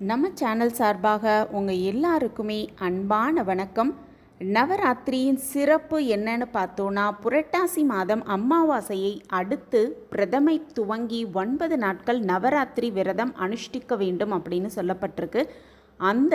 நம்ம சேனல் சார்பாக உங்கள் எல்லாருக்குமே அன்பான வணக்கம். நவராத்திரியின் சிறப்பு என்னன்னு பார்த்தோன்னா புரட்டாசி மாதம் அமாவாசையை அடுத்து பிரதமை துவங்கி ஒன்பது நாட்கள் நவராத்திரி விரதம் அனுஷ்டிக்க வேண்டும் அப்படின்னு சொல்லப்பட்டிருக்கு. அந்த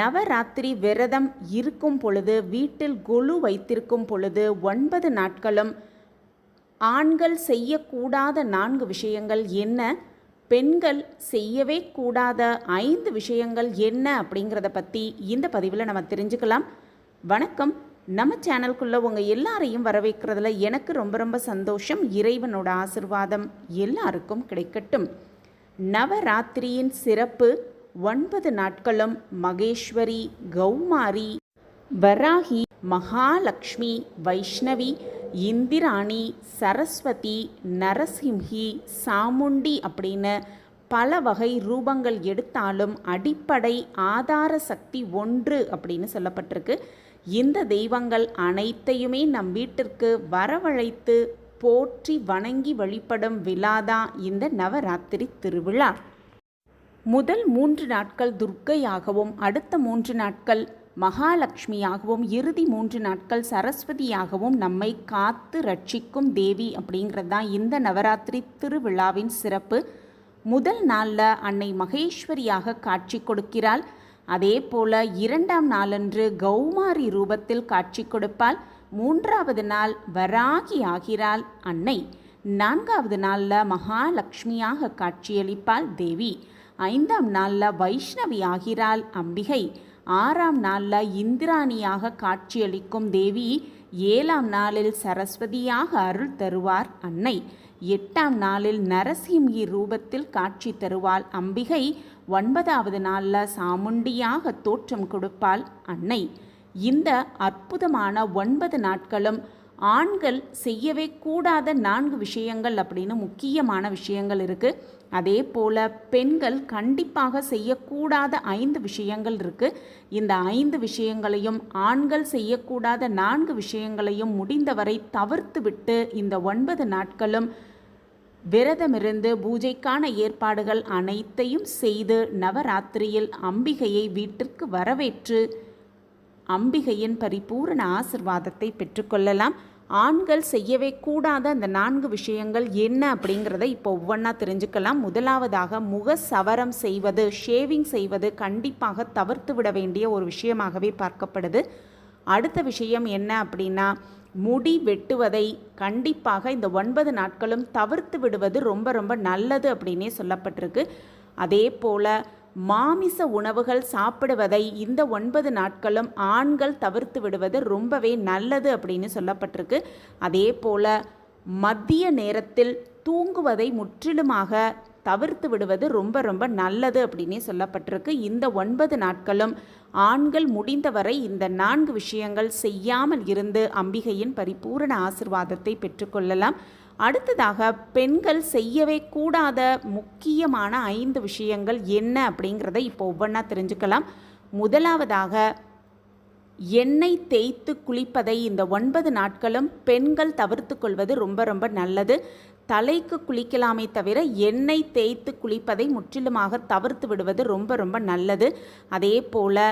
நவராத்திரி விரதம் இருக்கும் பொழுது வீட்டில் கொலு வைத்திருக்கும் பொழுது ஒன்பது நாட்களும் ஆண்கள் செய்யக்கூடாத நான்கு விஷயங்கள் என்ன? பெண்கள் செய்யவே கூடாத ஐந்து விஷயங்கள் என்ன அப்படிங்கிறத பற்றி இந்த பதிவில் நம்ம தெரிஞ்சுக்கலாம். வணக்கம். நம்ம சேனலுக்குள்ளே உங்கள் எல்லாரையும் வரவேற்கிறதுல எனக்கு ரொம்ப ரொம்ப சந்தோஷம். இறைவனோட ஆசிர்வாதம் எல்லாருக்கும் கிடைக்கட்டும். நவராத்திரியின் சிறப்பு ஒன்பது நாட்களும் மகேஸ்வரி கௌமாரி வராகி மகாலட்சுமி வைஷ்ணவி இந்திராணி சரஸ்வதி நரசிம்ஹி சாமுண்டி அப்படின்னு பல வகை ரூபங்கள் எடுத்தாலும் அடிப்படை ஆதார சக்தி ஒன்று அப்படின்னு சொல்லப்பட்டிருக்கு. இந்த தெய்வங்கள் அனைத்தையுமே நம் வீட்டிற்கு வரவழைத்து போற்றி வணங்கி வழிபடும் விழாதான் இந்த நவராத்திரி திருவிழா. முதல் மூன்று நாட்கள் துர்க்கையாகவும் அடுத்த மூன்று நாட்கள் மகாலட்சுமியாகவும் இறுதி மூன்று நாட்கள் சரஸ்வதியாகவும் நம்மை காத்து ரட்சிக்கும் தேவி அப்படிங்கிறது தான் இந்த நவராத்திரி திருவிழாவின் சிறப்பு. முதல் நாளில் அன்னை மகேஸ்வரியாக காட்சி கொடுக்கிறாள். அதே போல இரண்டாம் நாளன்று கௌமாரி ரூபத்தில் காட்சி கொடுப்பாள். மூன்றாவது நாள் வராகி ஆகிறாள் அன்னை. நான்காவது நாளில் மகாலட்சுமியாக காட்சியளிப்பாள் தேவி. ஐந்தாம் நாளில் வைஷ்ணவி ஆகிறாள் அம்பிகை. ஆறாம் நாளில் இந்திராணியாக காட்சியளிக்கும் தேவி ஏழாம் நாளில் சரஸ்வதியாக அருள் தருவார் அன்னை. எட்டாம் நாளில் நரசிம்ஹி ரூபத்தில் காட்சி தருவாள் அம்பிகை. ஒன்பதாவது நாளில் சாமுண்டியாக தோற்றம் கொடுப்பாள் அன்னை. இந்த அற்புதமான ஒன்பது நாட்களும் ஆண்கள் செய்யவே கூடாத நான்கு விஷயங்கள் அப்படின்னு முக்கியமான விஷயங்கள் இருக்குது அதே போல் பெண்கள் கண்டிப்பாக செய்யக்கூடாத ஐந்து விஷயங்கள் இருக்குது இந்த ஐந்து விஷயங்களையும் ஆண்கள் செய்யக்கூடாத நான்கு விஷயங்களையும் முடிந்தவரை தவிர்த்து விட்டு இந்த ஒன்பது நாட்களும் விரதமிருந்து பூஜைக்கான ஏற்பாடுகள் அனைத்தையும் செய்து நவராத்திரியில் அம்பிகையை வீட்டிற்கு வரவேற்று அம்பிகையின் பரிபூரண ஆசிர்வாதத்தை பெற்றுக்கொள்ளலாம். ஆண்கள் செய்யவே கூடாத அந்த நான்கு விஷயங்கள் என்ன அப்படிங்கிறத இப்போ ஒவ்வொன்றா தெரிஞ்சுக்கலாம். முதலாவதாக முக சவரம் செய்வது ஷேவிங் செய்வது கண்டிப்பாக தவிர்த்து விட வேண்டிய ஒரு விஷயமாகவே பார்க்கப்படுது. அடுத்த விஷயம் என்ன அப்படின்னா முடி வெட்டுவதை கண்டிப்பாக இந்த ஒன்பது நாட்களும் தவிர்த்து விடுவது ரொம்ப ரொம்ப நல்லது அப்படின்னே சொல்லப்பட்டிருக்கு. அதே போல் மாமிச உணவுகள் சாப்பிடுவதை இந்த ஒன்பது நாட்களும் ஆண்கள் தவிர்த்து விடுவது ரொம்பவே நல்லது அப்படின்னு சொல்லப்பட்டிருக்கு. அதே போல் மத்திய நேரத்தில் தூங்குவதை முற்றிலுமாக தவிர்த்து விடுவது ரொம்ப ரொம்ப நல்லது அப்படின்னே சொல்லப்பட்டிருக்கு. இந்த ஒன்பது நாட்களும் ஆண்கள் முடிந்தவரை இந்த நான்கு விஷயங்கள் செய்யாமல் இருந்து அம்பிகையின் பரிபூரண ஆசிர்வாதத்தை பெற்றுக்கொள்ளலாம் அடுத்ததாக பெண்கள் செய்யவே கூடாத முக்கியமான ஐந்து விஷயங்கள் என்ன அப்படிங்கிறத இப்போ ஒவ்வொன்றா தெரிஞ்சுக்கலாம். முதலாவதாக எண்ணெய் தேய்த்து குளிப்பதை இந்த ஒன்பது நாட்களும் பெண்கள் தவிர்த்து கொள்வது ரொம்ப ரொம்ப நல்லது. தலைக்கு குளிக்கலாமே தவிர எண்ணெய் தேய்த்து குளிப்பதை முற்றிலுமாக தவிர்த்து விடுவது ரொம்ப ரொம்ப நல்லது. அதே போல்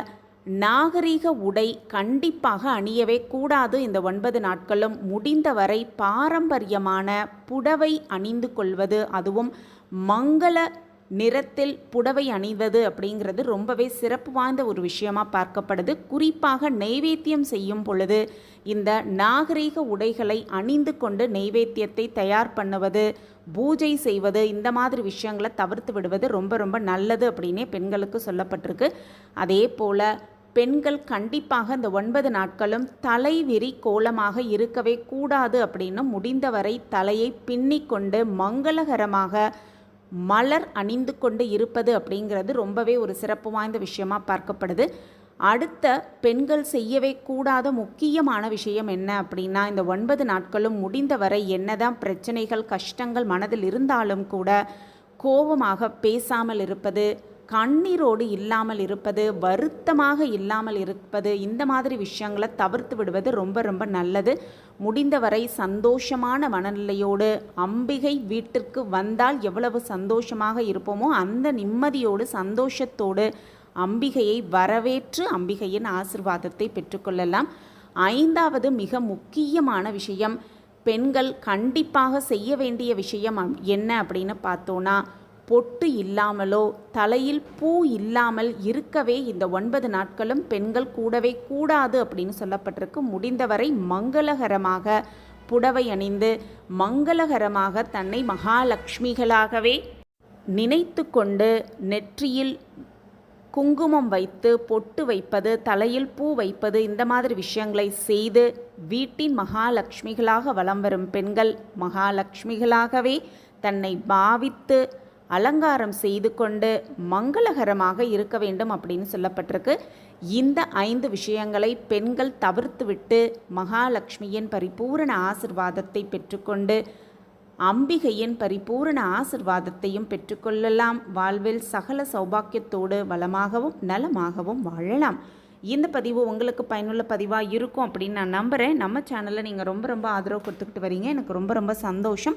நாகரீக உடை கண்டிப்பாக அணியவே கூடாது. இந்த ஒன்பது நாட்களும் முடிந்தவரை பாரம்பரியமான புடவை அணிந்து கொள்வது அதுவும் மங்கள நிறத்தில் புடவை அணிவது அப்படிங்கிறது ரொம்பவே சிறப்பு வாய்ந்த ஒரு விஷயமா பார்க்கப்படுது. குறிப்பாக நெய்வேத்தியம் செய்யும் பொழுது இந்த நாகரீக உடைகளை அணிந்து கொண்டு நெய்வேத்தியத்தை தயார் பண்ணுவது பூஜை செய்வது இந்த மாதிரி விஷயங்களை தவிர்த்து விடுவது ரொம்ப ரொம்ப நல்லது அப்படின்னே பெண்களுக்கு சொல்லப்பட்டிருக்கு. அதே போல் பெண்கள் கண்டிப்பாக இந்த ஒன்பது நாட்களும் தலைவிரி கோலமாக இருக்கவே கூடாது அப்படின்னு முடிந்தவரை தலையை பின்னிக்கொண்டு மங்களகரமாக மலர் அணிந்து கொண்டு இருப்பது அப்படிங்கிறது ரொம்பவே ஒரு சிறப்பு வாய்ந்த விஷயமா பார்க்கப்படுது. அடுத்த பெண்கள் செய்யவே கூடாத முக்கியமான விஷயம் என்ன அப்படின்னா இந்த ஒன்பது நாட்களும் முடிந்தவரை என்னதான் பிரச்சனைகள் கஷ்டங்கள் மனதில் இருந்தாலும் கூட கோபமாக பேசாமல் இருப்பது கண்ணீரோடு இல்லாமல் இருப்பது வருத்தமாக இல்லாமல் இருப்பது இந்த மாதிரி விஷயங்களை தவிர்த்து விடுவது ரொம்ப ரொம்ப நல்லது. முடிந்தவரை சந்தோஷமான மனநிலையோடு அம்பிகை வீட்டிற்கு வந்தால் எவ்வளவு சந்தோஷமாக இருப்போமோ அந்த நிம்மதியோடு சந்தோஷத்தோடு அம்பிகையை வரவேற்று அம்பிகையின் ஆசிர்வாதத்தை பெற்றுக்கொள்ளலாம். ஐந்தாவது மிக முக்கியமான விஷயம் பெண்கள் கண்டிப்பாக செய்ய வேண்டிய விஷயம் என்ன அப்படின்னு பார்த்தோன்னா பொட்டு இல்லாமலோ தலையில் பூ இல்லாமல் இருக்கவே இந்த ஒன்பது நாட்களும் பெண்கள் கூடவே கூடாது அப்படின்னு சொல்லப்பட்டிருக்கு. முடிந்தவரை மங்களகரமாக புடவை அணிந்து மங்களகரமாக தன்னை மகாலட்சுமிகளாகவே நினைத்து கொண்டு நெற்றியில் குங்குமம் வைத்து பொட்டு வைப்பது தலையில் பூ வைப்பது இந்த மாதிரி விஷயங்களை செய்து வீட்டின் மகாலட்சுமிகளாக வலம் வரும் பெண்கள் மகாலட்சுமிகளாகவே தன்னை பாவித்து அலங்காரம் செய்து கொண்டு மங்களகரமாக இருக்க வேண்டும் அப்படின்னு சொல்லப்பட்டிருக்கு. இந்த ஐந்து விஷயங்களை பெண்கள் தவிர்த்துவிட்டு மகாலட்சுமியின் பரிபூரண ஆசிர்வாதத்தை பெற்றுக்கொண்டு அம்பிகையின் பரிபூரண ஆசிர்வாதத்தையும் பெற்றுக்கொள்ளலாம். வாழ்வில் சகல சௌபாக்கியத்தோடு வளமாகவும் நலமாகவும் வாழலாம். இந்த பதிவு உங்களுக்கு பயனுள்ள பதிவாக இருக்கும் அப்படின்னு நான் நம்புகிறேன் நம்ம சேனலில் நீங்கள் ரொம்ப ரொம்ப ஆதரவு கொடுத்துக்கிட்டு வரீங்க. எனக்கு ரொம்ப ரொம்ப சந்தோஷம்.